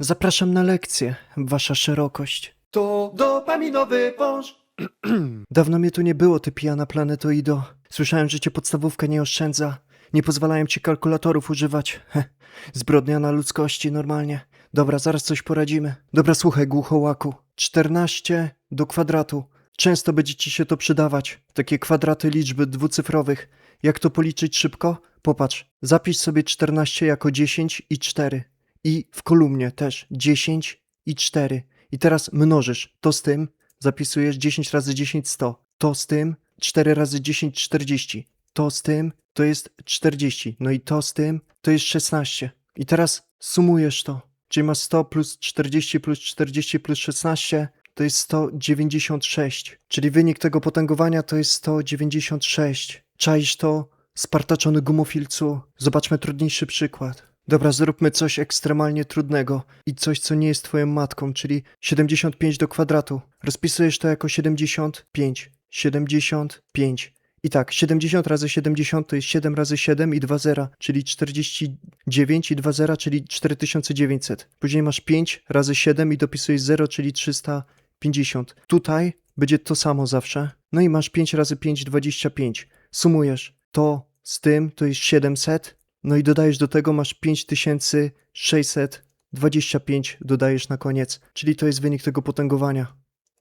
Zapraszam na lekcję, wasza szerokość. To dopaminowy wąż. Dawno mnie tu nie było, ty pijana planetoido. Słyszałem, że cię podstawówka nie oszczędza. Nie pozwalają ci kalkulatorów używać. Heh, zbrodnia na ludzkości normalnie. Dobra, zaraz coś poradzimy. Dobra, słuchaj, głuchołaku. 14 do kwadratu. Często będzie ci się to przydawać. Takie kwadraty liczby dwucyfrowych. Jak to policzyć szybko? Popatrz, zapisz sobie 14 jako 10 i 4. I w kolumnie też 10 i 4. I teraz mnożysz to z tym, zapisujesz 10 razy 10 100. To z tym 4 razy 10 40. To z tym to jest 40. No i to z tym to jest 16. I teraz sumujesz to. Czyli masz 100 plus 40 plus 40 plus 16 to jest 196. Czyli wynik tego potęgowania to jest 196. Czaisz to? Spartaczony gumofilcu. Zobaczmy trudniejszy przykład. Dobra, zróbmy coś ekstremalnie trudnego i coś, co nie jest twoją matką, czyli 75 do kwadratu. Rozpisujesz to jako 75. 75. I tak, 70 razy 70 to jest 7 razy 7 i 2 zera, czyli 49 i 2 zera, czyli 4900. Później masz 5 razy 7 i dopisujesz 0, czyli 350. Tutaj będzie to samo zawsze. No i masz 5 razy 5, 25. Sumujesz to z tym, to jest 700. No i dodajesz do tego, masz 5625, dodajesz na koniec. Czyli to jest wynik tego potęgowania.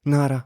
Nara.